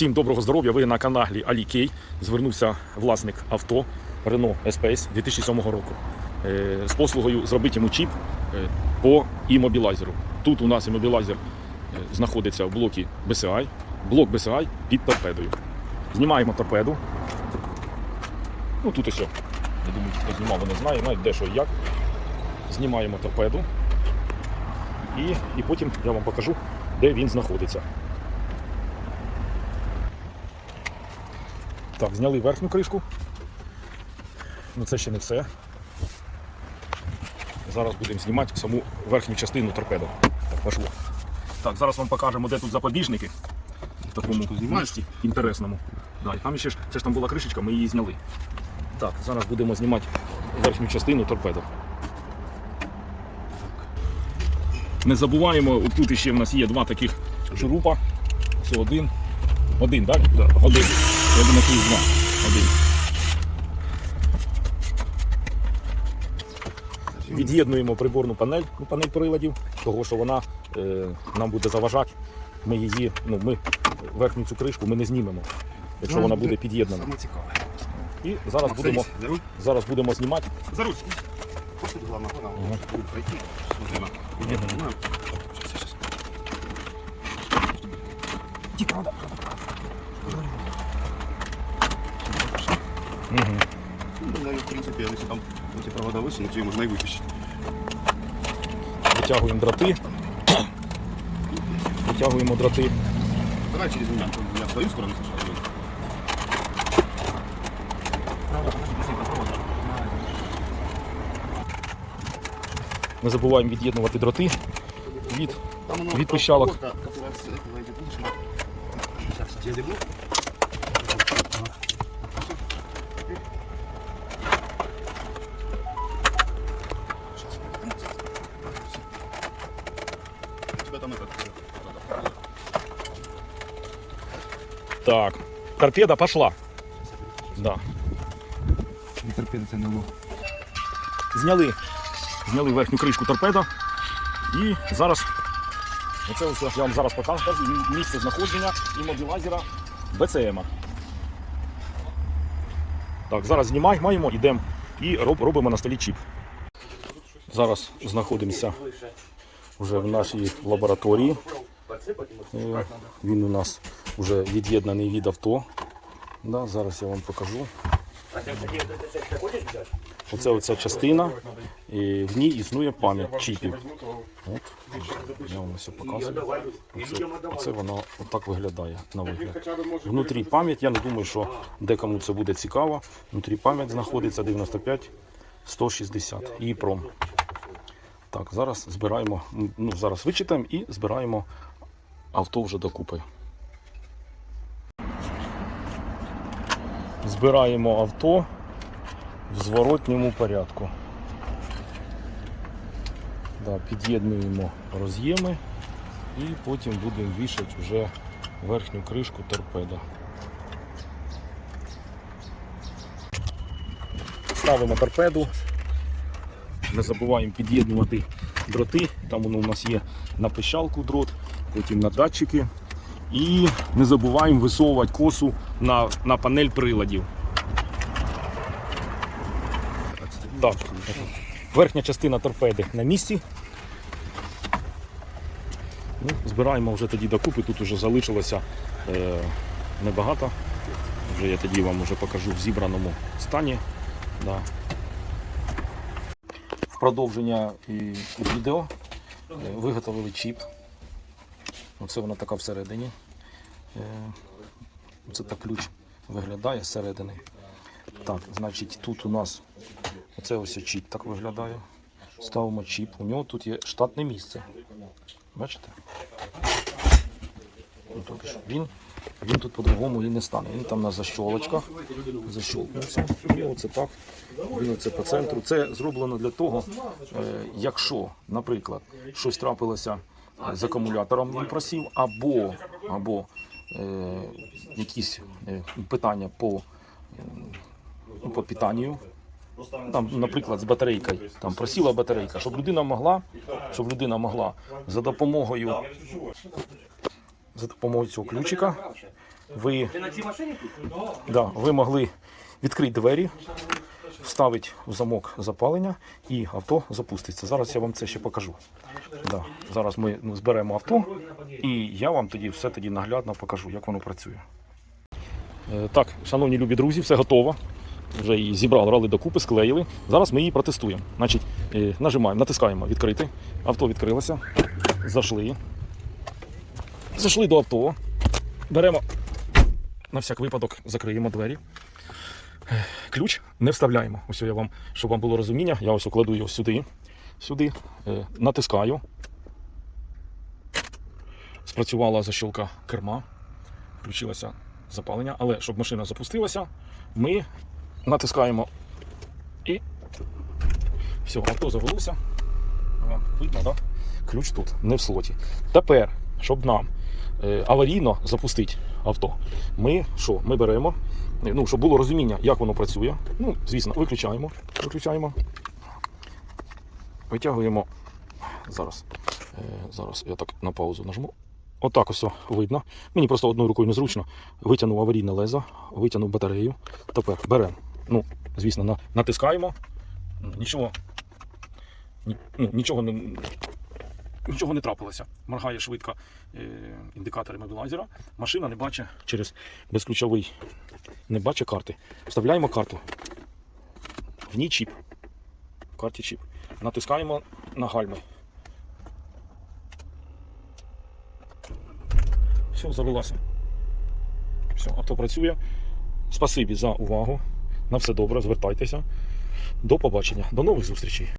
Всім доброго здоров'я. Ви на каналі Алікей. Звернувся власник авто Renault Espace 2007 року е, з послугою зробити йому чіп е, по імобілайзеру. Тут у нас імобілайзер е, знаходиться в блокі BCI, блок BCI під торпедою. Знімаємо торпеду. Ну тут ось. Я думаю, хто знімав, вони знає, навіть де що і як. Знімаємо торпеду. І, і потім я вам покажу, де він знаходиться. Так, зняли верхню кришку. Ну це ще не все. Зараз будемо знімати саму верхню частину торпедо. Так, пошло. Так, зараз вам покажемо, де тут запобіжники. В такому місці інтересному. Да, і там ще ж, це ж там була кришечка, ми її зняли. Так, зараз будемо знімати верхню частину торпедо. Не забуваємо, тут ще в нас є два таких шурупа. Ось один. Один, так? Да? Один. Я думаю, тут два. Один. Від'єднуємо приборну панель, ну, панель приладів, того що вона е, нам буде заважати. Ми її, ну ми верхню цю кришку ми не знімемо, якщо вона буде під'єднана. Саме цікаве. І зараз будемо, За руль. зараз будемо знімати. За руль. Ось тут головна канал. Ага. Пройти. Смотри на. Під'єднуємо. Щас, щас, щас. Ті, правда, правда, правда. Ну, принципі, якщо там ці провода висунуть, її можна і випустити. Витягуємо дроти. Витягуємо дроти. Давай через меня. Я в твою сторону сначала. Не забуваємо від'єднувати дроти від Від пищалок. проводка, Так, торпеда пошла. Да. торпеда це не лох. Зняли, зняли верхню кришку торпеда. І зараз, оце ось я вам зараз покажу місце знаходження імобілайзера БЦМ. Так, зараз знімаємо, йдемо і роб- робимо на столі чіп. Зараз знаходимося вже в нашій лабораторії. Е, Він у нас вже від'єднаний від авто. Да, зараз я вам покажу. Оце оця частина, і в ній існує пам'ять чіпів. От, я вам все показую. Оце, оце воно отак виглядає на вигляд. Внутрі пам'ять, я не думаю, що декому це буде цікаво. Внутрі пам'ять знаходиться 95 160 і пром. Так, зараз збираємо, ну зараз вичитаємо і збираємо авто вже докупи. Збираємо авто в зворотньому порядку. Да, під'єднуємо роз'єми і потім будемо вішати вже верхню кришку торпеда. Ставимо торпеду. Не забуваємо під'єднувати дроти. Там воно у нас є на пищалку дрот, потім на датчики. І не забуваємо висовувати косу на, на панель приладів. Так. Верхня частина торпеди на місці. Ну, збираємо вже тоді докупи. Тут вже залишилося е, небагато. Вже я тоді вам вже покажу в зібраному стані. Да. В продовження і відео е, виготовили чіп. Оце вона така всередині. Е, Це так ключ виглядає зсередини. Так, значить, тут у нас оце ось чіп так виглядає. Ставимо чіп. У нього тут є штатне місце. Бачите? Ну, він, він тут по-другому і не стане. Він там на защолочках защолкнувся. І оце так. Він оце по центру. Це зроблено для того, е, якщо, наприклад, щось трапилося з акумулятором, він просів, або, або е, якісь е, питання по, е, по питанню. Там, наприклад, з батарейкою там просіла батарейка, щоб людина могла, щоб людина могла за допомогою за допомогою цього ключика ви, да, ви могли відкрити двері, вставити в замок запалення і авто запуститься. Зараз я вам це ще покажу. Да. Зараз ми зберемо авто і я вам тоді все тоді наглядно покажу, як воно працює. Е, Так, шановні любі друзі, все готово. Вже її зібрали, брали докупи, склеїли. Зараз ми її протестуємо. Значить, е, нажимаємо, натискаємо відкрити. Авто відкрилося. Зайшли. Зайшли до авто. Беремо на всяк випадок, закриємо двері. Ключ не вставляємо. Ось я вам, щоб вам було розуміння, я ось укладу його сюди. Сюди. Е, Натискаю. Спрацювала защілка керма. Включилося запалення. Але щоб машина запустилася, ми натискаємо і все, авто завелося. Видно, да? Ключ тут, не в слоті. Тепер, щоб нам аварійно запустити авто, ми що? Ми беремо, е, ну, щоб було розуміння, як воно працює. Ну, звісно, виключаємо. Виключаємо. Витягуємо. Зараз. Е, зараз я так на паузу нажму. Отак ось видно. Мені просто одною рукою незручно. Витягнув аварійне лезо, витягнув батарею. Тепер беремо. Ну, звісно, натискаємо. Нічого. Ні, ну, нічого не. Нічого не трапилося. Моргає швидко е, індикатори мобілайзера. Машина не бачить через безключовий, не бачить карти. Вставляємо карту. В ній чіп. В карті чіп. Натискаємо на гальми. Все, завелося. Все, авто працює. Спасибі за увагу. На все добре, звертайтеся. До побачення. До нових зустрічей.